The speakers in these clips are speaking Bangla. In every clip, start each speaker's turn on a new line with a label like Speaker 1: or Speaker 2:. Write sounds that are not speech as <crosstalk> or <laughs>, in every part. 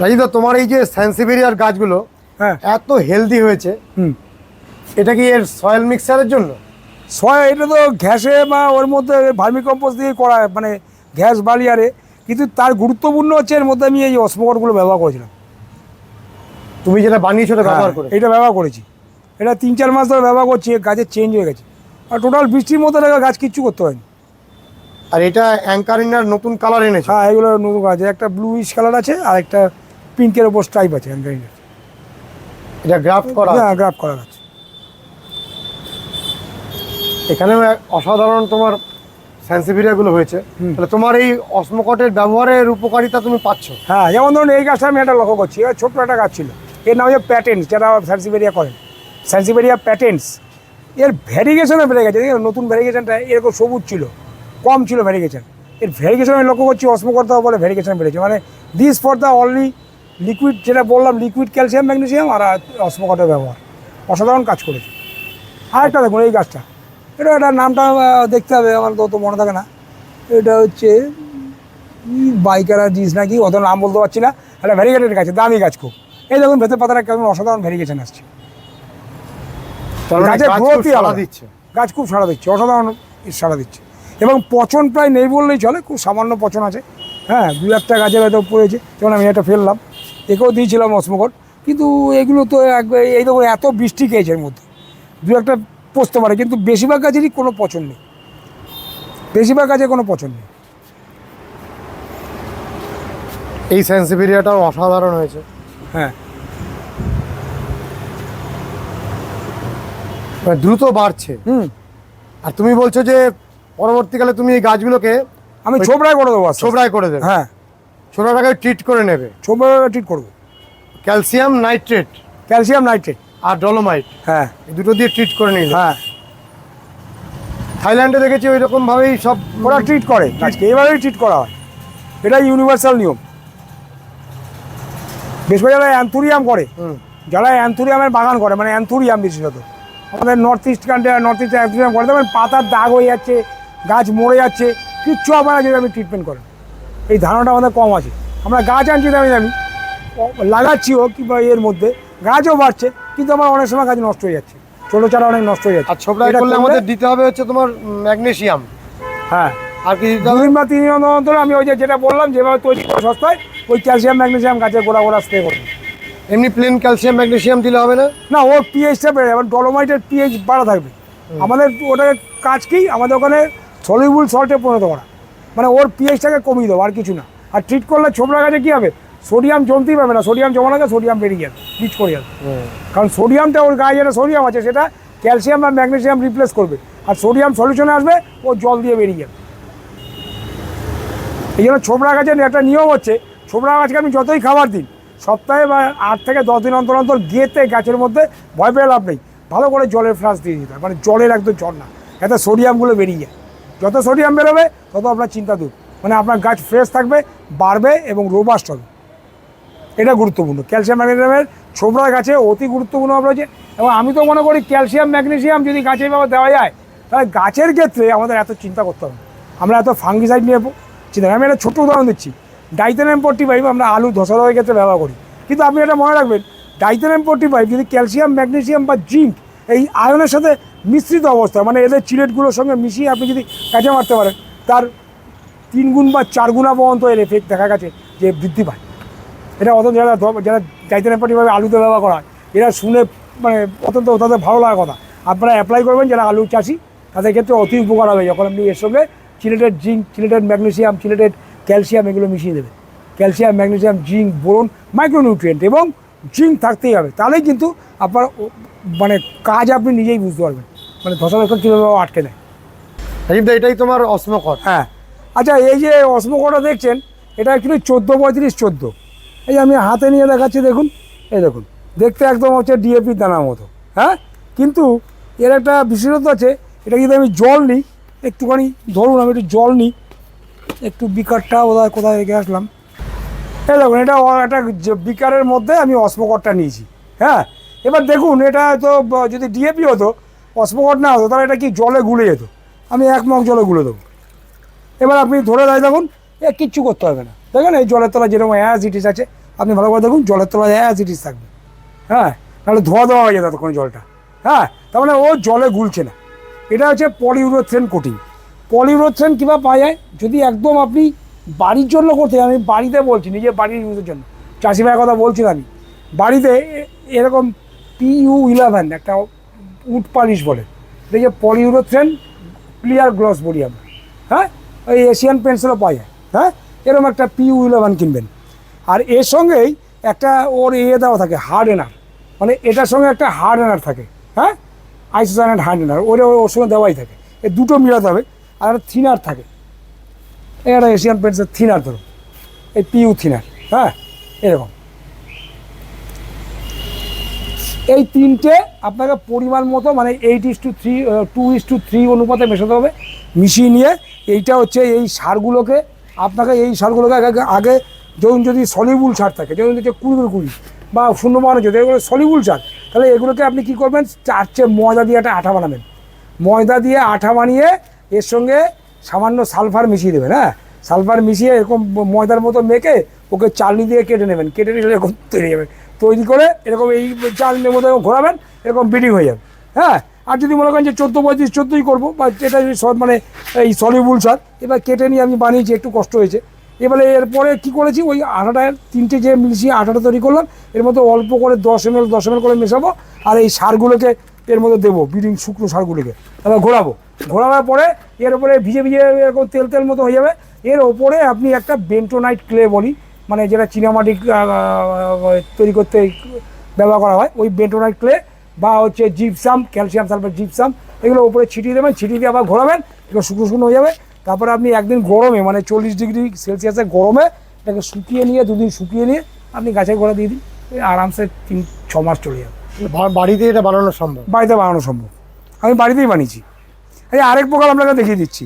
Speaker 1: রাজিদা তোমার এই যে স্যান্সিভেরিয়ার গাছগুলো
Speaker 2: হ্যাঁ।
Speaker 1: এত হেলদি হয়েছে
Speaker 2: হুম।
Speaker 1: এটা কি এর সয়েল মিক্সারের জন্য?
Speaker 2: ছয় এটা তো ঘ্যাসে বা ওর মধ্যে ভার্মি কম্পোস্ট দিয়ে করা মানে ঘ্যাস বালিয়ারে কিন্তু তার গুরুত্বপূর্ণ হচ্ছে এর মধ্যে আমি এই অসমকটগুলো ব্যবহার করেছিলাম।
Speaker 1: তুমি যেটা বানিয়েছো ওটা ব্যবহার
Speaker 2: হ্যাঁ,
Speaker 1: করে?
Speaker 2: এটা ব্যবহার করেছি। এটা তিন চার মাস ধরে ব্যবহার করছি গাছের চেঞ্জ হয়ে গেছে। আর টোটাল বৃষ্টির রেখে গাছ কিচ্ছু করতে হয়নি।
Speaker 1: আর এটা অ্যাঙ্কারিনার নতুন কালার এনেছো?
Speaker 2: হ্যাঁ এগুলো নতুন গাছ একটা ব্লুইশ কালার আছে আর একটা পিঙ্কের ওপর স্ট্রাইপ আছে অ্যাঙ্কারিনের
Speaker 1: এটা গ্রাফট করা
Speaker 2: হ্যাঁ গ্রাফ করা গাছ
Speaker 1: এখানেও অসাধারণ তোমার স্যান্সিভেরিয়াগুলো হয়েছে। তাহলে তোমার এই অসমকটের ব্যবহারের উপকারিতা তুমি পাচ্ছ?
Speaker 2: হ্যাঁ যেমন ধরুন এই গাছটা আমি একটা লক্ষ্য করছি ছোট্ট একটা গাছ ছিল। এর নাম হচ্ছে প্যাটেন্স যেটা স্যান্সিবেরিয়া করেন। স্যান্সিবেরিয়া প্যাটেন্স এর ভ্যারিগেশনও বেড়ে গেছে দেখুন নতুন ভ্যারিগেশনটা এরকম সবুজ ছিল কম ছিল ভ্যারিগেশন এর ভ্যারিগেশন আমি লক্ষ্য করছি অসমকর্তা বলে ভ্যারিগেশন বেড়েছে। মানে this for the only liquid যেটা বললাম লিকুইড ক্যালসিয়াম ম্যাগনেসিয়াম আর অসমকটের ব্যবহার। অসাধারণ কাজ করেছে। আরেকটা দেখুন এই গাছটা। এটা এটা নামটা দেখতে হবে আমার তো অত মনে থাকে না। এটা হচ্ছে বাইকারা জিনিস নাকি অত নাম বলতে পারছি না। একটা ভ্যারিগেটেড গাছ দামি গাছ খুব। এই দেখুন ভেতর পাতাটা কেমন অসাধারণ ভ্যারিগেশন আসছে।
Speaker 1: মানে
Speaker 2: গাছের গ্রোথই আলাদা।
Speaker 1: দিচ্ছে।
Speaker 2: গাছ খুব সাড়া দিচ্ছে অসাধারণ সাড়া দিচ্ছে। এবং পচন প্রায় নেই বললেই চলে খুব সামান্য পচন আছে। হ্যাঁ দু একটা গাছের হয়তো পড়েছে যেমন আমি একটা ফেললাম। একেও দিয়েছিলাম অসমকট। কিন্তু এগুলো তো এই দেখুন এত বৃষ্টি খেয়েছে এর মধ্যে। দু একটা পচতে পারে কিন্তু বেশিরভাগ গাছেরই কোনো পছন্দ নেই। বেশিরভাগ গাছে কোনো পছন্দ নেই।
Speaker 1: এই স্যান্সিভেরিয়াটাও অসাধারণ হয়েছে।
Speaker 2: হ্যাঁ।
Speaker 1: দ্রুত বাড়ছে।
Speaker 2: হুম।
Speaker 1: আর তুমি বলছো যে পরবর্তীকালে তুমি এই গাছগুলোকে
Speaker 2: আমি ছোবড়ায় করে দেবো।
Speaker 1: ছোবড়ায় করে দেবে।
Speaker 2: হ্যাঁ।
Speaker 1: ছোবড়াটাকে ট্রিট করে নেবে।
Speaker 2: ছোবড়া ট্রিট করব।
Speaker 1: Calcium nitrate.
Speaker 2: Calcium nitrate.
Speaker 1: আর ডলোমাইট।
Speaker 2: হ্যাঁ।
Speaker 1: এই দুটো দিয়ে ট্রিট করে নিলে।
Speaker 2: হ্যাঁ।
Speaker 1: থাইল্যান্ডে দেখেছি ওই রকম ভাবেই সব
Speaker 2: ওরা ট্রিট করে। গাছকে এভাবেই ট্রিট করা হয়। এটা ইউনিভার্সাল নিয়ম। বেশ করে যারা অ্যান্থুরিয়াম করে
Speaker 1: হুম।
Speaker 2: যারা অ্যান্থুরিয়ামের বাগান করে মানে অ্যান্থুরিয়াম বিশেষত আমাদের north east country north east anthurium করে দেখবেন পাতার দাগ হয়ে যাচ্ছে গাছ মরে যাচ্ছে কিচ্ছু আপনারা আমি ট্রিটমেন্ট করেন। এই ধারণাটা আমাদের কম আছে। আমরা গাছ আনছি দামি দামি। লাগাচ্ছিও কিংবা এর মধ্যে গাছও বাড়ছে কিন্তু আমার অনেক সময় গাছ নষ্ট হয়ে যাচ্ছে। ছোটো চারা অনেক নষ্ট হয়ে যাচ্ছে।
Speaker 1: আর করলে আমাদের দিতে হবে হচ্ছে তোমার ম্যাগনেসিয়াম
Speaker 2: হ্যাঁ।
Speaker 1: আর কি
Speaker 2: দুদিন বা তিন দিন অন্তর আমি ওই যে যেটা বললাম যেভাবে তৈরি করে সস্তায় ওই ক্যালসিয়াম ম্যাগনেসিয়াম গাছের গোড়া গোড়া স্প্রে করব।
Speaker 1: এমনি প্লেন ক্যালসিয়াম ম্যাগনেসিয়াম দিলে হবে না?
Speaker 2: না ওর পিএইচটা বেড়ে যাবে ডলোমাইটের পিএইচ বাড়া থাকবে। আমাদের ওটাকে কাজ কি? আমাদের ওখানে সলিউবল সল্টে পরিণত করা। মানে ওর পিএইচটাকে কমিয়ে দেবো আর কিছু না। আর ট্রিট করলে ছোবড়া গাছে কী হবে? সোডিয়াম জমতেই পারবে না। সোডিয়াম জমানোকে সোডিয়াম বেরিয়ে যাবে। ট্রিট করে যাবে। কারণ সোডিয়ামটা ওর গায়ে যেটা সোডিয়াম আছে সেটা ক্যালসিয়াম বা ম্যাগনেসিয়াম রিপ্লেস করবে। আর সোডিয়াম সলিউশনে আসবে ও জল দিয়ে বেরিয়ে যাবে। এই জন্য ছোবড়া গাছের একটা নিয়ম হচ্ছে ছোবড়া গাছকে আমি যতই খাবার দিন সপ্তাহে বা আট থেকে দশ দিন অন্তর অন্তর গিয়েতে গাছের মধ্যে ভয় পেয়ে লাভ নেই। ভালো করে জলের ফ্লাস দিয়ে দিতে হয়। মানে জলের একদম জল না যাতে সোডিয়ামগুলো বেরিয়ে যায়। যত সোডিয়াম বেরোবে, তত আপনার চিন্তা দূর। মানে আপনার গাছ ফ্রেশ থাকবে, বাড়বে এবং রোবাস্ট হবে। এটা গুরুত্বপূর্ণ। ক্যালসিয়াম ম্যাগনেসিয়ামের ছোবড়া গাছে অতি গুরুত্বপূর্ণ রয়েছে। এবং আমি তো মনে করি ক্যালসিয়াম ম্যাগনেসিয়াম যদি গাছে এভাবে দেওয়া যায়, তাহলে গাছের ক্ষেত্রে আমাদের এত চিন্তা করতে হবে আমরা এত ফাঙ্গিসাইড নিয়ে চিন্তা আমি একটা ছোট্ট উদাহরণ দিচ্ছি। ডাইথেনাম ফোর্টি ফাইভ আমরা আলু, ধসা রোগের ক্ষেত্রে ব্যবহার করি। কিন্তু আপনি এটা মনে রাখবেন ডাইথেনাম ফোর্টি ফাইভ যদি ক্যালসিয়াম ম্যাগনেসিয়াম বা জিঙ্ক এই আয়নের সাথে মিশ্রিত অবস্থা মানে এদের চিলেটগুলোর সঙ্গে মিশিয়ে আপনি যদি কাছে মারতে পারেন, তার তিন গুণ বা চার গুণা পর্যন্ত এর এফেক্ট দেখা গেছে যে বৃদ্ধি পায়। এটা অত যারা যারা পাটিভাবে আলুতে ব্যবহার করা হয়, এরা শুনে মানে অত্যন্ত তাদের ভালো লাগার কথা। আপনারা অ্যাপ্লাই করবেন যারা আলু চাষি, তাদের ক্ষেত্রে অতি উপকার হবে যখন আপনি এর সঙ্গে chelated zinc chelated magnesium chelated calcium এগুলো মিশিয়ে দেবেন। Calcium, magnesium, zinc, boron, micronutrient এবং জিঙ্ক থাকতেই হবে। তাহলেই কিন্তু আপনার মানে কাজ আপনি নিজেই বুঝতে পারবেন। মানে ধসা রক্ষা কীভাবে আটকে দেয়
Speaker 1: রাজীবদা এটাই তোমার অসমকট
Speaker 2: হ্যাঁ। আচ্ছা এই যে অসমকোটা দেখছেন এটা অ্যাকচুয়ালি চোদ্দ পঁয়ত্রিশ চোদ্দ। এই যে আমি হাতে নিয়ে দেখাচ্ছি দেখুন। এই দেখুন দেখতে একদম হচ্ছে ডিএপি দানার মতো। হ্যাঁ? কিন্তু এর একটা বিশেষত্ব আছে এটা যদি আমি জল নিই একটুখানি ধরুন আমি একটু জল নিই একটু বিকারটা ওদের কোথায় রেখে আসলাম। এই দেখুন এটা একটা বিকারের মধ্যে আমি অস্মকটটা নিয়েছি। হ্যাঁ? এবার দেখুন এটা তো যদি ডিএপি হতো অস্মকট না হতো তাহলে এটা কি জলে গুলে যেত? আমি এক মগ জলে গুলে দেবো। এবার আপনি ধরে দেয় দেখুন এ কিচ্ছু করতে হবে না। দেখেন এই জলের তলা যেরকম ইট আছে, আপনি ভালো করে দেখুন, জলের তলায় ইট থাকবে। হ্যাঁ তাহলে ধোয়া দেওয়া হয়ে যায় ততক্ষণ জলটা। হ্যাঁ তার মানে ও জলে গুলছে না। এটা হচ্ছে পলিউরোথ্রেন কোটিং পলিউরোথ্রেন কীভাবে পাওয়া যায়? যদি একদম আপনি বাড়ির জন্য করতে আমি বাড়িতে বলছি, নিজের বাড়ির ইউজের জন্য। চাষি ভাইয়ের কথা বলছি আমি। বাড়িতে এরকম পিইউ ইলেভেন একটা উড পালিশ বলে। দেখে পলিউরোথ্রেন ক্লিয়ার গ্লস বলি আমরা। হ্যাঁ? ওই এশিয়ান পেন্সিলও পাওয়া যায়। হ্যাঁ? এরকম একটা পিইউ ইলেভেন কিনবেন। আর এর সঙ্গেই একটা ওর ইয়ে দেওয়া থাকে হার্ড এনার মানে এটার সঙ্গে একটা হার্ড এনার থাকে। হ্যাঁ? আইসোসাইনাট হার্ড এনার ওটা ওর সঙ্গে দেওয়াই থাকে। এ দুটো মিলাতে হবে। আর একটা থিনার থাকে। একটা এশিয়ান পেন্টসের থিনার ধরুন। এই পিইউ থিনার। হ্যাঁ? এরকম। এই তিনটে আপনাকে পরিমাণ মতো মানে eight is to three two is to three অনুপাতে মেশাতে হবে। মিশিয়ে নিয়ে এইটা হচ্ছে এই সারগুলোকে, আপনাকে এই সারগুলোকে আগে আগে ধরুন যদি সলিবুল সার থাকে যেমন হচ্ছে কুড়ি কুড়ি বা শূন্য বানানো যদি, এগুলো সলিবুল সার, তাহলে এগুলোকে আপনি কী করবেন? চারটে ময়দা দিয়ে একটা আঠা বানাবেন। ময়দা দিয়ে আঠা বানিয়ে এর সঙ্গে সামান্য সালফার মিশিয়ে দেবেন হ্যাঁ? সালফার মিশিয়ে এরকম ময়দার মতো মেখে ওকে চালনি দিয়ে কেটে নেবেন। কেটে নিলে এরকম তৈরি যাবে। তৈরি করে এরকম এই মতো এরকম ঘোরাবেন, এরকম বিডিং হয়ে যাবে। হ্যাঁ? আর যদি মনে করেন যে চোদ্দ পঁয়ত্রিশ, চোদ্দোই করব, বা যেটা যদি মানে এই সলিবুল সার এবার কেটে নিয়ে আমি বানিয়েছি, একটু কষ্ট হয়েছে। এবারে এরপরে কি করেছি, ওই আটাটা, তিনটে যে মিশিয়ে আটাটা তৈরি করলাম, এর মধ্যে অল্প করে দশ এম এল দশ এম করে মেশাবো, আর এই সারগুলোকে এর মধ্যে দেবো বিডিং শুকনো সারগুলোকে। তারপর ঘোরাবো। ঘোরাবার পরে এর উপরে ভিজে ভিজে এরকম তেল তেল মতো হয়ে যাবে। এর ওপরে আপনি একটা বেন্টোনাইট ক্লে বলি মানে যেটা চীনামাটি তৈরি করতে ব্যবহার করা হয় ওই বেন্টোনাইট ক্লে বা হচ্ছে জিপসাম ক্যালসিয়াম সালফেট জিপসাম এগুলো উপরে ছিটিয়ে দেবেন ছিটিয়ে দিয়ে আবার ঘোরাবেন এগুলো শুকনো শুকনো হয়ে যাবে। তারপরে আপনি একদিন গরমে মানে চল্লিশ ডিগ্রি সেলসিয়াসের গরমে এটাকে শুকিয়ে নিয়ে দুদিন শুকিয়ে নিয়ে আপনি গাছের গোড়া দিয়ে দিন আরামসে তিন ছ মাস চলে যাবে।
Speaker 1: বাড়িতে এটা বানানো সম্ভব?
Speaker 2: বাড়িতে বানানো সম্ভব। আমি বাড়িতেই বানিয়েছি। এই আরেক প্রকার আপনাকে দেখিয়ে দিচ্ছি।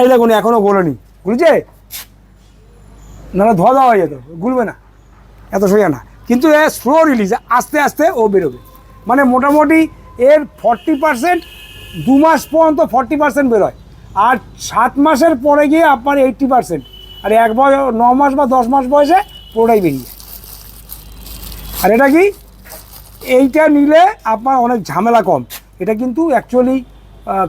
Speaker 2: এই দেখুন এখনও গোলেনি। গুলছে না না ধোয়া দেওয়া হয়ে যেত গুলবে না, এত সোজা না। কিন্তু এ স্লো রিলিজ আস্তে আস্তে ও বেরোবে। মানে মোটামুটি এর ফর্টি পার্সেন্ট দু মাস পর্যন্ত ফর্টি পার্সেন্ট বেরোয়। আর সাত মাসের পরে গিয়ে আপনার এইট্টি পার্সেন্ট আর এক বছর ন মাস বা দশ মাস বয়সে পুরোটাই বেরিয়ে আর এটা কি? এইটা নিলে আপনার অনেক ঝামেলা কম। এটা কিন্তু অ্যাকচুয়ালি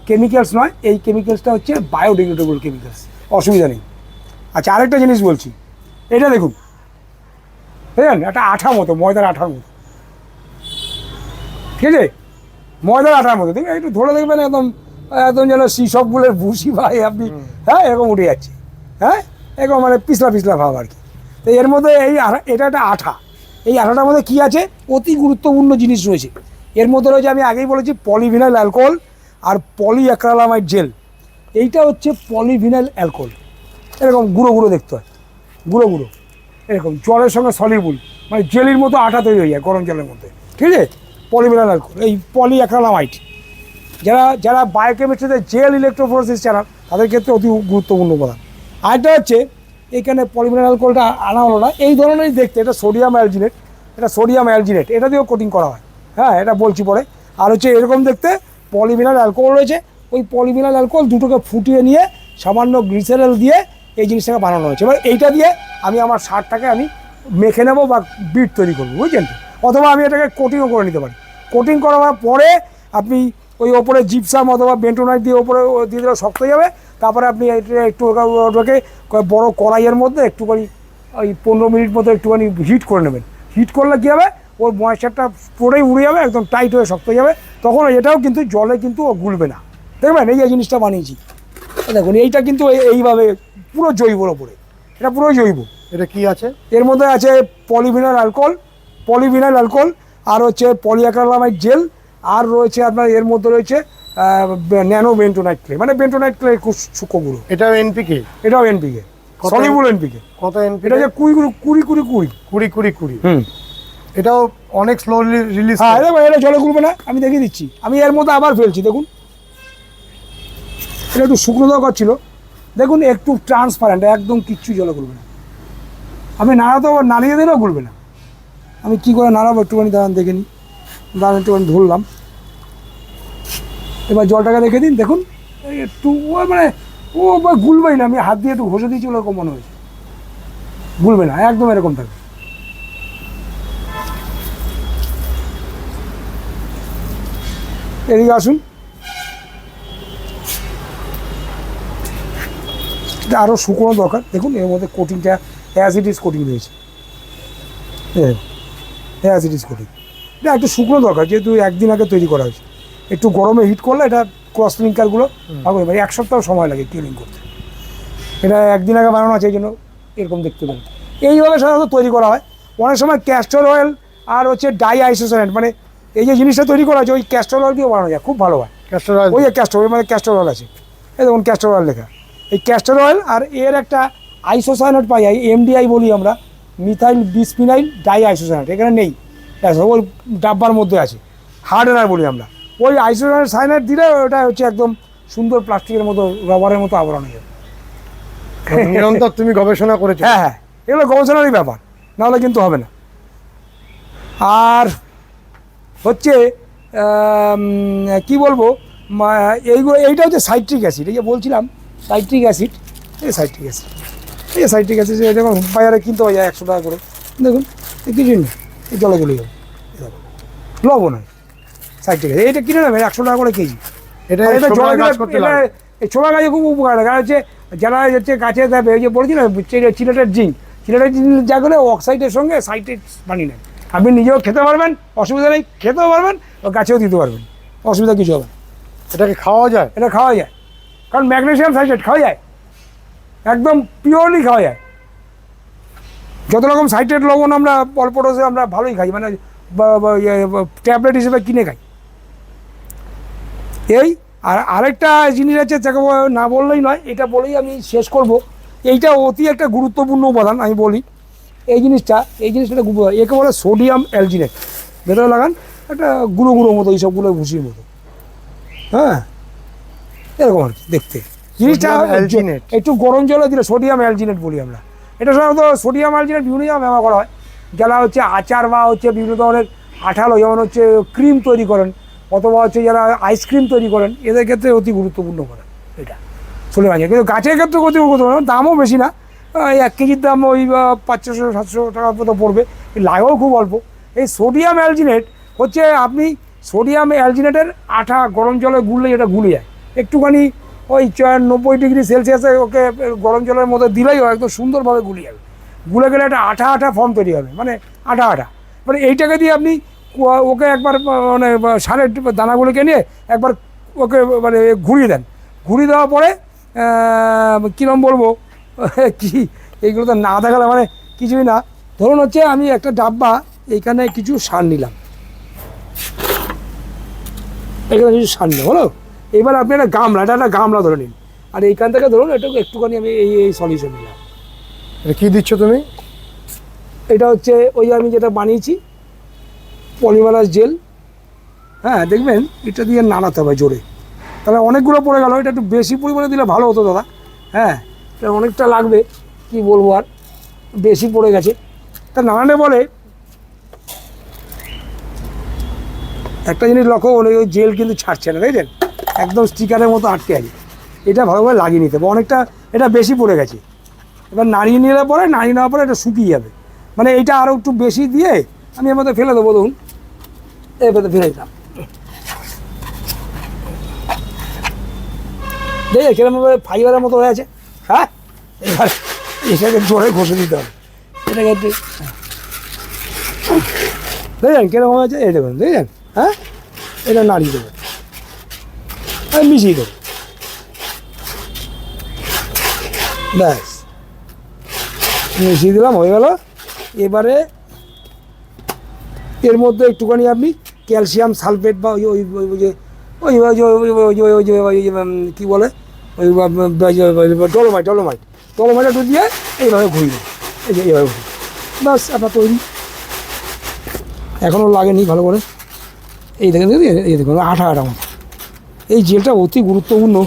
Speaker 2: কেমিক্যালস নয়। এই কেমিক্যালসটা হচ্ছে বায়োডিগ্রেডেবল কেমিক্যালস অসুবিধা নেই। আচ্ছা আরেকটা জিনিস বলছি। এটা দেখুন। বুঝলেন একটা আঠা মতো ময়দার আঠার মতো। ঠিক আছে? ময়দার আঠার মতো। দেখবেন একটু ধরে দেখবেন একদম একদম যেন সবগুলোর ভুসি ভাই আপনি হ্যাঁ এরকম উঠে যাচ্ছে। হ্যাঁ? এরকম মানে পিছলা পিছলা ভাব আর কি। তো এর মধ্যে এই এটা একটা আঠা। এই আঠাটার মধ্যে কী আছে? অতি গুরুত্বপূর্ণ জিনিস রয়েছে। এর মধ্যে রয়েছে আমি আগেই বলেছি পলিভিনাইল অ্যালকোহল আর পলি অ্যাক্রালামাইড জেল। এইটা হচ্ছে পলিভিনাইল অ্যালকোহল। এরকম গুঁড়ো গুঁড়ো দেখতে হয়। গুঁড়ো গুঁড়ো। এরকম, জলের সঙ্গে সলিবুল মানে জেলির মতো আঠা তৈরি হয়ে যায় গরম জলের মধ্যে। ঠিক আছে? অ্যালকোহল এই পলি অ্যাক্রালামাইড যারা যারা বায়োকেমিস্ট্রিতে জেল ইলেকট্রোফোরোসিস চালান, তাদের ক্ষেত্রে অতি গুরুত্বপূর্ণ উপাদান। আরেকটা হচ্ছে, এখানে পলিমিনাল অ্যালকোহলটা আনা হলো না। এই ধরনেরই দেখতে, এটা সোডিয়াম অ্যালজিনেট, এটা সোডিয়াম অ্যালজিনেট, এটা দিয়েও কোটিং করা হয়। হ্যাঁ এটা বলছি পরে। আর হচ্ছে এরকম দেখতে পলিমিনাল অ্যালকোহল রয়েছে। ওই পলিমিনাল অ্যালকোহল দুটোকে ফুটিয়ে নিয়ে সামান্য গ্লিসারেল দিয়ে এই জিনিসটাকে বানানো হয়েছে। এবার এইটা দিয়ে আমি আমার সারটাকে আমি মেখে নেব বা বিট তৈরি করব বুঝছেন অথবা আমি এটাকে কোটিংও করে নিতে পারি। কোটিং করার পরে আপনি ওই ওপরে জিপসাম অথবা বেন্টোনাইট দিয়ে ওপরে দিয়ে দিলে শক্ত হয়ে যাবে। তারপরে আপনি এটা একটু ওটা- ওটাকে বড় কড়াইয়ের মধ্যে একটুখানি ওই পনেরো মিনিট মতো একটুখানি হিট করে নেবেন। হিট করলে কী হবে? ওর ময়েশ্চারটা পুরোই উড়ে যাবে, একদম টাইট হয়ে শক্ত হয়ে যাবে। তখন এটাও কিন্তু জলে কিন্তু ও গুলবে না। দেখবেন? এই জিনিসটা বানিয়েছি। দেখুন, এইটা কিন্তু এই- এইভাবে পুরো জৈবর ওপরে। এটা পুরো জৈব।
Speaker 1: এটা কি আছে?
Speaker 2: এর মধ্যে আছে পলিভিনাল অ্যালকোহল পলিভিনাল অ্যালকোহল আর হচ্ছে পলিঅ্যাক্রালামাইড জেল আর রয়েছে আপনার এর মধ্যে রয়েছে ন্যানো বেন্টোনাইট ক্লে মানে বেন্টোনাইট ক্লে গুঁড়ো।
Speaker 1: এটাও এনপিকে
Speaker 2: এটাও এনপিকে সলিবুল এনপিকে
Speaker 1: কত এনপি
Speaker 2: এটা যে কুড়ি কুড়ি কুড়ি কুড়ি কুড়ি।
Speaker 1: কুড়ি কুড়ি কুড়ি।
Speaker 2: হুম।
Speaker 1: এটাও অনেক স্লোলি রিলিজ
Speaker 2: হ্যাঁ দেখো এটা জলে গুলবে না আমি দেখিয়ে দিচ্ছি। আমি এর মধ্যে আবার ফেলছি দেখুন। এটা একটু শুকনো দরকার ছিল দেখুন, একটু ট্রান্সপারেন্ট একদম কিচ্ছু জলে গুলবে না। আমি নাড়াতে আবার নাড়িয়ে দিলেও গুলবে না। আমি কি করে নাড়াবো একটুখানি, দাঁড়ান দেখে নিই দাঁড়ান একটুখানি ধরলাম। এবার জলটাকে রেখে দিন, দেখুন একটু, ও মানে ও বা গুলবেই না। আমি হাত দিয়ে একটু ঘষে দিয়েছি, ওরকম মনে হয়েছে। গুলবে না, একদম এরকম থাকবে। এদিকে আসুন। এটা আরও শুকনো দরকার। দেখুন এর মধ্যে কোটিংটা অ্যাজ ইট ইজ কোটিং রয়েছে। অ্যাজ ইট ইজ কোটিং এটা একটু শুকনো দরকার যেহেতু একদিন আগে তৈরি করা হয়েছে। একটু গরমে হিট করলে এটা ক্রস লিঙ্কারগুলো ভালো হবে এক সপ্তাহ সময় লাগে কিলিং করতে। এটা একদিন আগে বানানো আছে এই জন্য এরকম দেখতে পাবেন এইভাবে সাধারণত তৈরি করা হয়। অনেক সময় ক্যাস্টর অয়েল আর হচ্ছে ডাই আইসোসানেট মানে এই যে জিনিসটা তৈরি করা হয়েছে ওই ক্যাস্টর অয়েল দিয়েও বানানো যায়। খুব ভালো হয়।
Speaker 1: ক্যাস্টর অয়েল
Speaker 2: ওই ক্যাস্টর অয়েল মানে ক্যাস্টর অয়েল আছে। এই দেখুন ক্যাস্টর অয়েল লেখা। এই ক্যাস্টর অয়েল আর এর একটা আইসোসায়ানেট পাই যায় এমডিআই বলি আমরা। মিথাইল বিসফিনাইল ডাই আইসোসায়ানেট এখানে নেই। ওই ডাব্বার মধ্যে আছে। হার্ডেনার বলি আমরা। ওই আইসোসায়ানেট সায়ানেট দিলে ওটা হচ্ছে একদম সুন্দর প্লাস্টিকের মতো রবারের মতো আবরণ হয়ে যাবে।
Speaker 1: নিরন্তর তুমি গবেষণা করেছ।
Speaker 2: হ্যাঁ হ্যাঁ। এগুলো গবেষণারই ব্যাপার নাহলে কিন্তু হবে না। আর হচ্ছে কি বলব এইগুলো এইটা হচ্ছে সাইট্রিক অ্যাসিড এই যে বলছিলাম সাইট্রিক অ্যাসিড এই সাইট্রিক অ্যাসিড এই সাইট্রিক অ্যাসিড দেখুন বাজারে কিনতে হয় যায় একশো টাকা করে। দেখুন এই কিছুই নেই এই জলে গলে দেখুন। লবণ হয় সাইট্রিক অ্যাসিড এটা কিনে নেবে একশো টাকা করে কেজি।
Speaker 1: এটা
Speaker 2: এটা জলে এটা- এই ছোবা গাছে খুব উপকার কারণ হচ্ছে যারা হচ্ছে গাছে দেবে ওই যে বলছি না চিলেটের জিঙ্ক। চিলেটের জিঙ্ক যা করে অক্সাইডের সঙ্গে সাইটের বানিয়ে নেন। আপনি নিজেও খেতে পারবেন অসুবিধা নেই খেতেও পারবেন ও গাছেও দিতে পারবেন। অসুবিধা কিছু হবে না।
Speaker 1: এটাকে খাওয়া যায়?
Speaker 2: এটা খাওয়া যায়। কারণ ম্যাগনেশিয়াম সাইট্রেট খাওয়া যায়। একদম পিওরলি খাওয়া যায়। যত রকম সাইট্রেট লবণ আমরা অল্প ডোজে আমরা ভালোই খাই মানে ট্যাবলেট হিসেবে কিনে খাই। এই, আর আরেকটা জিনিস আছে যাকে না বললেই নয়, এটা বলেই আমি শেষ করব। এইটা অতি একটা গুরুত্বপূর্ণ উপাদান, আমি বলি। এই জিনিসটা এই জিনিসটা একে বলে সোডিয়াম অ্যালজিনেট। ভেতরে লাগান, একটা গুঁড়ো গুঁড়ো মতো এইসবগুলো ভুসির মতো। হ্যাঁ? এরকম আর কি দেখতে। জিনিসটা। একটু গরম জলে দিলে সোডিয়াম অ্যালজিনেট বলি আমরা। এটা সাধারণত সোডিয়াম অ্যালজিনেট বিভিন্ন জায়গায় ব্যবহার করা হয়। যারা হচ্ছে আচার বা হচ্ছে বিভিন্ন ধরনের আঠালো যেমন হচ্ছে ক্রিম তৈরি করেন অথবা হচ্ছে যারা আইসক্রিম তৈরি করেন এদের ক্ষেত্রে অতি গুরুত্বপূর্ণ করে এটা। Sodium alginate. কিন্তু গাছের ক্ষেত্রে অতি গুরুত্বপূর্ণ দামও বেশি না। এক কেজির দাম ওই পাঁচশো সাতশো টাকার মতো পড়বে। লাগেও খুব অল্প। এই সোডিয়াম অ্যালজিনেট হচ্ছে আপনি সোডিয়াম অ্যালজিনেটের আঠা গরম জলে গুললে এটা গুলে যায় একটুখানি ওই নব্বই ডিগ্রি সেলসিয়াসে ওকে গরম জলের মধ্যে দিলেই হয়, একদম সুন্দরভাবে গুলিয়ে যাবে। গুলে গেলে একটা আঠা আঠা ফর্ম তৈরি হবে মানে আঠা আঠা। মানে এইটাকে দিয়ে আপনি ওকে একবার মানে সারের দানাগুলোকে নিয়ে একবার ওকে মানে ঘুরিয়ে দেন। ঘুরিয়ে দেওয়ার পরে কিরম বলব? <laughs> কি? এইগুলো তো না দেখালে মানে কিছুই না। ধরুন হচ্ছে আমি একটা ডাব্বা এইখানে কিছু সার নিলাম। এখানে কিছু সার নিলাম, হলো? এবার আপনি একটা গামলা এটা একটা গামলা ধরে নিন। আর এইখান থেকে ধরুন একটু একটুখানি আমি এই এই সলিউশন নিলাম।
Speaker 1: এটা কি দিচ্ছ তুমি?
Speaker 2: এটা হচ্ছে ওই আমি যেটা বানিয়েছি পলিমারাস জেল। হ্যাঁ দেখবেন এটা দিয়ে নাড়াতে হবে জোরে। তাহলে অনেকগুলো পড়ে গেল এটা একটু বেশি পরিমাণে দিলে ভালো হতো দাদা। হ্যাঁ এটা অনেকটা লাগবে কি বলব আর বেশি পড়ে গেছে। তা নাড়ানে বলে একটা জিনিস লক্ষ্য করুন ওই জেল কিন্তু ছাড়ছে না দেখছেন? একদম স্টিকারের মতো আটকে আছে। এটা ভালোভাবে লাগিয়ে নিতে হবে। অনেকটা এটা বেশি পড়ে গেছে। এবার নাড়িয়ে নিলে পরে, নাড়িয়ে নেওয়ার পরে এটা শুকিয়ে যাবে। মানে এটা আরও একটু বেশি দিয়ে আমি এর মধ্যে ফেলে দেবো, দেখুন। এর মধ্যে ফেলে দিলাম। দেখে কিরমভাবে ফাইবারের মতো হয়ে আছে। হ্যাঁ? এবার এটাকে জোরে ঘষে দিতে হবে। এটাকে একটু দেখেন কীরকম হয়েছে? এই দেখুন দেখেন হ্যাঁ? এটা নাড়িয়ে দেবো। আর মিশিয়ে দেবো ব্যাস মিশিয়ে দিলাম হয়ে গেল এবারে এর মধ্যে একটুখানি আপনি ক্যালসিয়াম সালফেট বা ওই ওই ওই যে ওই কী বলে ওই ডলোমাইট ডলোমাইট ডলোমাইট একটু দিয়ে এইভাবে দেবো। এই যে এইভাবে ঘুরিয়ে বাস আপনার তৈরি এখনও লাগেনি ভালো করে এই দেখেন, এই দেখুন আঠা আঠা মতো এই জেলটা অতি গুরুত্বপূর্ণ।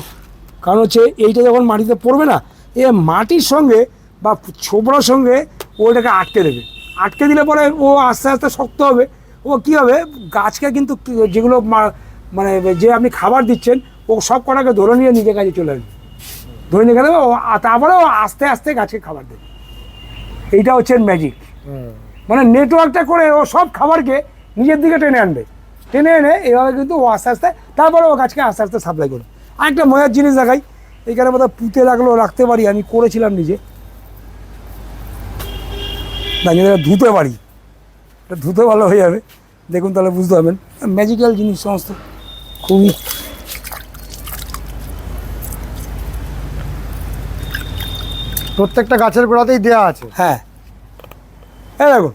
Speaker 2: কারণ হচ্ছে এইটা যখন মাটিতে পড়বে না এ মাটির সঙ্গে বা ছোবড়ার সঙ্গে ওইটাকে আটকে দেবে। আটকে দিলে পরে ও আস্তে আস্তে শক্ত হবে। ও কী হবে? গাছকে কিন্তু যেগুলো মানে যে আপনি খাবার দিচ্ছেন ও সব কটাকে ধরে নিয়ে নিজের কাছে চলে আসবে। ধরে নিয়ে গেলে ও তারপরে ও আস্তে আস্তে গাছকে খাবার দেবে। এইটা হচ্ছে ম্যাজিক মানে নেটওয়ার্কটা করে ও সব খাবারকে নিজের দিকে টেনে আনবে। টেনে এনে এভাবে কিন্তু ও আস্তে আস্তে তারপরে ও গাছকে আস্তে আস্তে সাপ্লাই করবে আরেকটা মজার জিনিস দেখাই এখানে বোধ পুঁতে রাখলেও রাখতে পারি আমি করেছিলাম নিজে। ধুতে পারি। এটা ধুতে ভালো হয়ে যাবে। দেখুন তাহলে বুঝতে পারবেন। ম্যাজিক্যাল জিনিস সমস্ত। খুবই।
Speaker 1: প্রত্যেকটা গাছের গোড়াতেই দেওয়া আছে।
Speaker 2: হ্যাঁ। হ্যাঁ দেখুন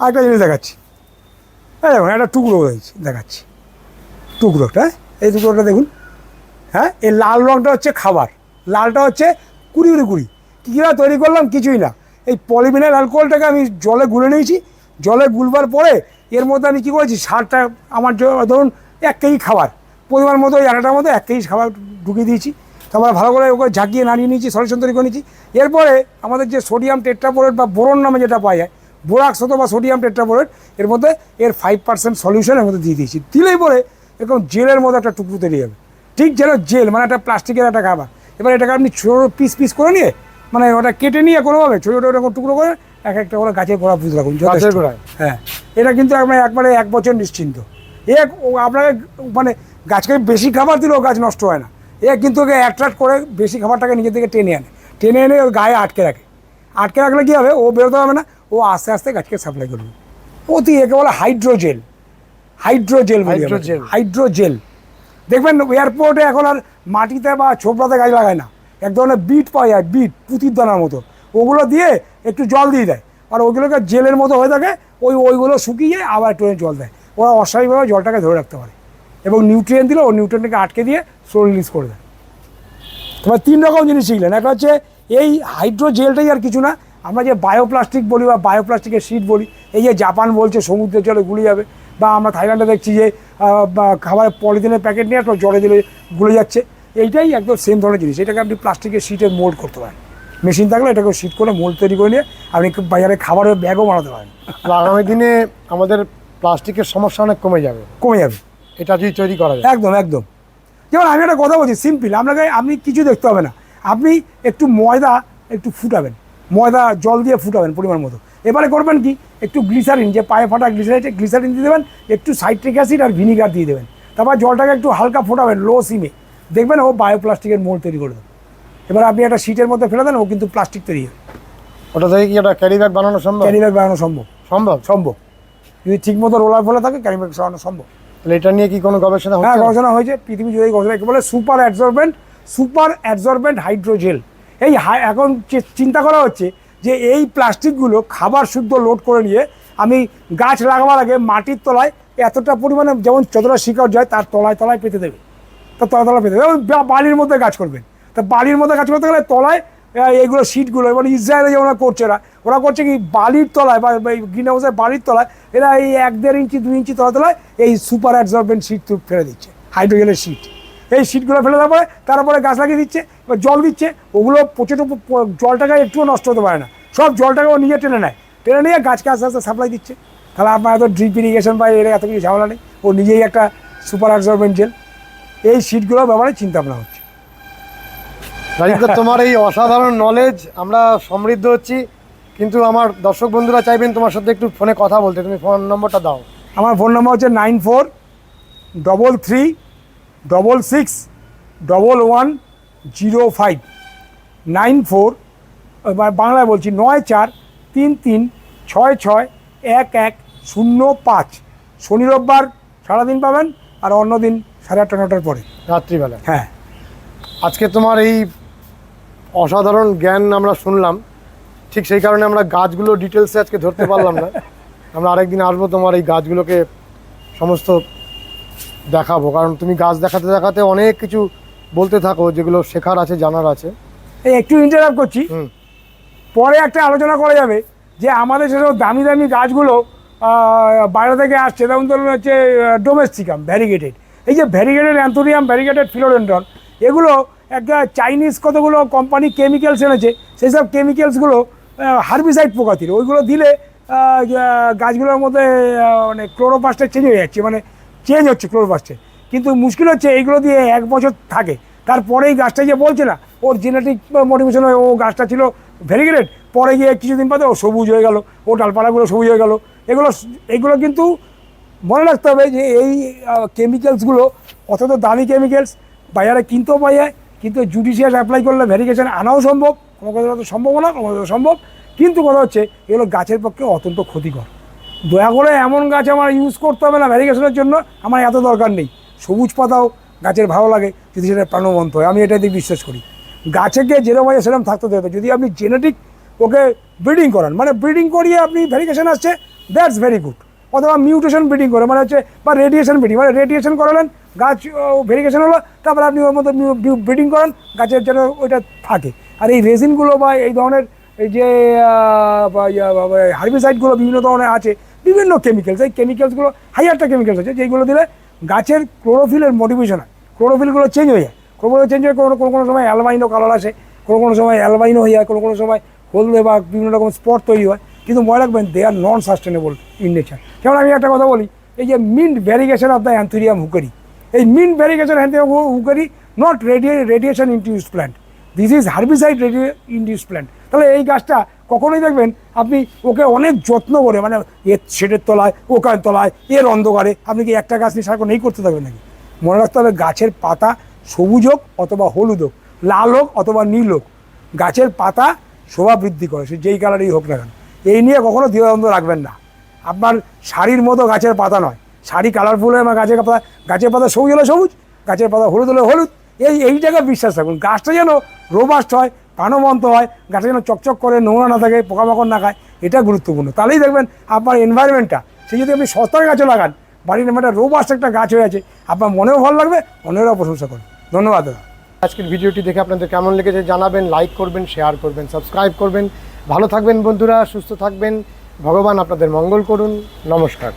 Speaker 2: আরেকটা জিনিস দেখাচ্ছি। এই দেখুন, একটা টুকরো দেখছি দেখাচ্ছি। টুকরোটা হ্যাঁ? এই টুকরোটা দেখুন হ্যাঁ? এই লাল রঙটা হচ্ছে খাবার, লালটা হচ্ছে কুড়ি কুড়ি কুড়ি। কী কীভাবে তৈরি করলাম? কিছুই না। এই পলিমিনাল অ্যালকোহলটাকে আমি জলে গুলে নিয়েছি। জলে গুলবার পরে এর মধ্যে আমি কী করেছি? সারটা আমার ধরুন, এক কেজি খাবার। পরিমাণ মতো ওই আটাটার মধ্যে এক কেজি খাবার ঢুকিয়ে দিয়েছি। তারপরে ভালো করে ওকে ঝাঁকিয়ে নাড়িয়ে নিয়েছি সলিউশন তৈরি করে নিয়েছি। এরপরে আমাদের যে সোডিয়াম টেট্রাপোরেট বা বোরন নামে যেটা পাওয়া যায় বোরাক্স হতো বা সোডিয়াম টেট্রাপোরেট এর মধ্যে এর ফাইভ পার্সেন্ট সলিউশনের মধ্যে দিয়ে দিয়েছি। দিলেই পরে এরকম জেলের মধ্যে একটা টুকরো তৈরি হবে। ঠিক যেন জেল মানে একটা প্লাস্টিকের একটা খাবার। এবার এটাকে আপনি ছোটো পিস পিস করে নিয়ে মানে ওটা কেটে নিয়ে কোনোভাবে ছোটো ছোটো এরকম টুকরো করে এক একটা করে গাছের গোড়া পুঁতে রাখুন।
Speaker 1: গাছের গোড়ায়?
Speaker 2: হ্যাঁ। এটা কিন্তু আপনার একবারে এক বছর নিশ্চিন্ত। এ আপনাকে মানে গাছকে বেশি খাবার দিলেও গাছ নষ্ট হয় না। এ কিন্তু ওকে অ্যাট্রাক্ট করে বেশি খাবারটাকে নিজের থেকে টেনে আনে। টেনে এনে ওর গায়ে আটকে রাখে। আটকে রাখলে কী হবে? ও বেরোতে হবে না। ও আস্তে আস্তে গাছকে সাপ্লাই করবে। অতি একে বলে হাইড্রোজেল হাইড্রোজেল
Speaker 1: হাইড্রোজেল।
Speaker 2: হাইড্রোজেল দেখবেন এয়ারপোর্টে এখন আর মাটিতে বা ছোপড়াতে গাছ লাগায় না। এক ধরনের বিট পাওয়া যায় বিট পুঁতির দানার মতো। ওগুলো দিয়ে একটু জল দিয়ে দেয়। আর ওগুলোকে জেলের মতো হয়ে থাকে ওই ওইগুলো শুকিয়ে আবার একটু জল দেয়। ওরা অস্বাভাবিকভাবে জলটাকে ধরে রাখতে পারে। এবং নিউট্রিয়েন্ট দিলে ও নিউট্রিয়েন্টকে আটকে দিয়ে স্লো রিলিজ করে দেয়। তোমার তিন রকম জিনিস শিখলেন। একটা হচ্ছে এই হাইড্রোজেলটাই আর কিছু না আমরা যে বায়োপ্লাস্টিক বলি বা বায়োপ্লাস্টিকের শিট বলি এই যে জাপান বলছে সমুদ্রের জলে গুলে যাবে বা আমরা থাইল্যান্ডে দেখছি যে খাবারের পলিথিনের প্যাকেট নিয়ে একটা জলে দিলে গুলে যাচ্ছে এইটাই একদম সেম ধরনের জিনিস এটাকে আপনি প্লাস্টিকের শিটের মোল্ড করতে পারেন। মেশিন থাকলে এটাকে শিট করে মোল্ড তৈরি করে নিয়ে আপনি বাজারে খাবারের ব্যাগও বানাতে পারেন।
Speaker 1: আগামী দিনে আমাদের প্লাস্টিকের সমস্যা অনেক কমে যাবে।
Speaker 2: কমে যাবে।
Speaker 1: এটা যদি তৈরি করা যায়।
Speaker 2: একদম একদম। যেমন আমি একটা কথা বলছি সিম্পল আপনাকে আপনি কিছু দেখতে হবে না। আপনি একটু ময়দা একটু ফুটাবেন। ময়দা জল দিয়ে ফুটাবেন পরিমাণ মতো। এবারে করবেন কি? একটু গ্লিসারিন যে পায়ে ফাটা গ্লিসারিন গ্লিসারিন দিয়ে দেবেন একটু সাইট্রিক অ্যাসিড আর ভিনিগার দিয়ে দেবেন। তারপর জলটাকে একটু হালকা ফোটাবেন লো সিমে দেখবেন ও বায়োপ্লাস্টিকের মোল তৈরি করে দেবে। এবার আপনি একটা শীটের মধ্যে ফেলে দেন ও কিন্তু প্লাস্টিক তৈরি হবে।
Speaker 1: ওটা থেকে কি একটা ক্যারি ব্যাগ বানানো সম্ভব?
Speaker 2: ক্যারি ব্যাগ বানানো সম্ভব।
Speaker 1: সম্ভব?
Speaker 2: সম্ভব। যদি ঠিক মতো রোলার ফোলা থাকে ক্যারি ব্যাগ বানানো সম্ভব।
Speaker 1: তাহলে এটা নিয়ে কি কোনো গবেষণা
Speaker 2: হ্যাঁ গবেষণা হয়েছে। পৃথিবী জুড়ে গবেষণা বলে super absorbent super absorbent hydrogel এই হাই- এখন চিন্তা করা হচ্ছে যে এই প্লাস্টিকগুলো খাবার শুদ্ধ লোড করে নিয়ে আমি গাছ লাগাবার আগে মাটির তলায় এতটা পরিমাণে যেমন যতটা শিকড় যায়, তার তলায় তলায় পেতে দেবে। তার তলায় তলায় পেতে দেবে। এবং বা- বালির মধ্যে গাছ করবেন। তা বালির মধ্যে গাছ করতে গেলে তলায় এইগুলো সিটগুলো এবং ইসরায়েলে ওরা করছে ওরা ওরা করছে কি বালির তলায় বা গ্রিন হাউসের বালির তলায় এরা এই এক দেড় ইঞ্চি, দুই ইঞ্চি তলা তলায় এই সুপার অ্যাবজর্বেন্ট সিট ফেলে দিচ্ছে হাইড্রোজেনের সিট এই সিটগুলো ফেলে দেওয়ার পরে তারপরে গাছ লাগিয়ে দিচ্ছে এবার জল দিচ্ছে ওগুলো প্রচুর জলটাকে একটুও নষ্ট হতে পারে না। সব জলটাকে ও নিজে টেনে নেয়। টেনে নিয়ে গাছকে আস্তে আস্তে সাপ্লাই দিচ্ছে। তাহলে আপনার এত ড্রিপ ইরিগেশন বা এর এত কিছু ঝামেলা নেই। ও নিজেই একটা সুপার অ্যাবজর্বেন্ট জেল এই সিটগুলোর ব্যাপারে চিন্তা ভাবনা হচ্ছে।
Speaker 1: তোমার এই অসাধারণ নলেজ আমরা সমৃদ্ধ হচ্ছি। কিন্তু আমার দর্শক বন্ধুরা চাইবেন তোমার সাথে একটু ফোনে কথা বলতে। তুমি ফোন নম্বরটা দাও।
Speaker 2: আমার ফোন নম্বর হচ্ছে nine four double three double six double one zero five nine four বাংলায় বলছি নয় চার তিন তিন ছয় ছয় এক এক শূন্য পাঁচ। শনি রোববার সারাদিন পাবেন আর অন্য দিন সাড়ে আটটা নটার পরে।
Speaker 1: রাত্রিবেলা।
Speaker 2: হ্যাঁ।
Speaker 1: আজকে তোমার এই অসাধারণ জ্ঞান আমরা শুনলাম। ঠিক সেই কারণে আমরা গাছগুলো ডিটেলসে আজকে ধরতে পারলাম না। <laughs> আমরা আরেকদিন আসব তোমার এই গাছগুলোকে সমস্ত দেখাবো। কারণ তুমি গাছ দেখাতে দেখাতে অনেক কিছু বলতে থাকো যেগুলো শেখার আছে জানার আছে।
Speaker 2: এই একটু ইন্টারাপ্ট করছি। পরে একটা আলোচনা করা যাবে যে আমাদের সেসব দামি দামি গাছগুলো বাইরে থেকে আসছে যেমন ধরুন হচ্ছে ডোমেস্টিকাম ভ্যারিগেটেড এই যে ভ্যারিগেটেড অ্যান্থোরিয়াম ভ্যারিগেটেড ফিলোডেন্ড্রন এগুলো একটা চাইনিজ কতগুলো কোম্পানি কেমিক্যালস এনেছে সেই সব কেমিক্যালসগুলো হার্বিসাইড প্রকৃতির ওইগুলো দিলে গাছগুলোর মধ্যে মানে ক্লোরোপাস্টে চেঞ্জ হয়ে যাচ্ছে। মানে চেঞ্জ হচ্ছে ক্লোরোপাস্টে কিন্তু মুশকিল হচ্ছে এইগুলো দিয়ে এক বছর থাকে। তারপরেই গাছটা যে বলছে না, ওর জেনেটিক মোটিভেশন হয়ে, ও গাছটা ছিল ভেরিগেটেড পরে গিয়ে কিছুদিন বাদে ও সবুজ হয়ে গেল, ও ডালপালাগুলো সবুজ হয়ে গেল। এগুলো এগুলো কিন্তু মনে রাখতে হবে যে এই কেমিক্যালসগুলো অত দামি কেমিক্যালস বাজারে কিনতেও পাওয়া যায়, কিন্তু জুডিশিয়াস অ্যাপ্লাই করলে ভেরিগেশন আনাও সম্ভব, কোনো কথা সম্ভব না, কোনো সম্ভব। কিন্তু কথা হচ্ছে, এগুলো গাছের পক্ষে অত্যন্ত ক্ষতিকর। দয়া করে এমন গাছ আমার ইউজ করতে হবে না ভ্যারিগেশনের জন্য। আমার এত দরকার নেই। সবুজ পাতাও গাছের ভালো লাগে যদি সেটা প্রাণবন্ত হয়। আমি এটাতে বিশ্বাস করি। গাছেকে যেরকম আছে সেরকম থাকতে দেবে। যদি আপনি জেনেটিক ওকে ব্রিডিং করান মানে ব্রিডিং করিয়ে আপনি ভ্যারিগেশন আসছে দ্যাটস ভেরি গুড অথবা মিউটেশন ব্রিডিং করে মানে হচ্ছে বা রেডিয়েশন ব্রিডিং মানে রেডিয়েশন করালেন, গাছ ভেরিগেশন হলো, তারপরে আপনি ওর মধ্যে ব্রিডিং করান, গাছের যেন ওইটা থাকে। আর এই রেজিনগুলো বা এই ধরনের, এই যে হার্বিসাইডগুলো বিভিন্ন ধরনের আছে বিভিন্ন কেমিক্যালস এই কেমিক্যালসগুলো হাই একটা কেমিক্যালস আছে যেগুলো দিলে গাছের ক্লোরোফিলের মোটিভেশন হয়। ক্লোরোফিলগুলো চেঞ্জ হয়ে যায়। ক্লোরোফিল চেঞ্জ হয়ে কোনো কোনো সময় অ্যালবাইনো কালার আসে, কোনো কোনো সময় অ্যালবাইনো হয়ে যায়, কোনো কোনো সময় হলদে বা বিভিন্ন রকম স্পট তৈরি হয়। কিন্তু মনে রাখবেন they are non sustainable in nature যেমন আমি একটা কথা বলি, এই যে mint variegation of the anthurium hookeri এই mint variegation anthurium hookeri not রেডিয়ে radiation induce plant this is herbicide রেডিয়ে induce plant তাহলে এই গাছটা কখনোই দেখবেন আপনি ওকে অনেক যত্ন করে মানে এর শেডের তলায় ওকার তলায়, এর অন্ধকারে আপনি কি একটা গাছ নিয়ে সারাক্ষণ এই করতে থাকবেন নাকি? মনে রাখতে হবে গাছের পাতা সবুজ হোক অথবা হলুদ হোক, লাল হোক অথবা নীল হোক, গাছের পাতা শোভা বৃদ্ধি করে, সে যেই কালারই হোক না কেন। এই নিয়ে কখনো দ্বিধাদ্বন্দ্ব রাখবেন না। আপনার শাড়ির মতো গাছের পাতা নয়। শাড়ি কালারফুল হয়ে আমার গাছের পাতা গাছের পাতা সবুজ হলে সবুজ, গাছের পাতা হলুদ হলে হলুদ। এই এই জায়গায় বিশ্বাস রাখুন। গাছটা যেন রোবাস্ট হয় প্রাণবন্ত হয় গাছটা যেন চকচক করে, নোংরা না থাকে, পোকামাকড় না খায়, এটা গুরুত্বপূর্ণ। তাহলেই দেখবেন আপনার এনভায়রনমেন্টটা সে যদি আপনি সস্তার গাছও লাগান, বাড়ির একটা রোবাস্ট একটা গাছ হয়ে আছে, আপনার মনেও ভালো লাগবে অন্যরাও প্রশংসা করবে। ধন্যবাদ, দাদা।
Speaker 1: আজকের ভিডিওটি দেখে আপনাদের কেমন লেগেছে জানাবেন লাইক করবেন শেয়ার করবেন সাবস্ক্রাইব করবেন। ভালো থাকবেন বন্ধুরা, সুস্থ থাকবেন। ভগবান আপনাদের মঙ্গল করুন। নমস্কার।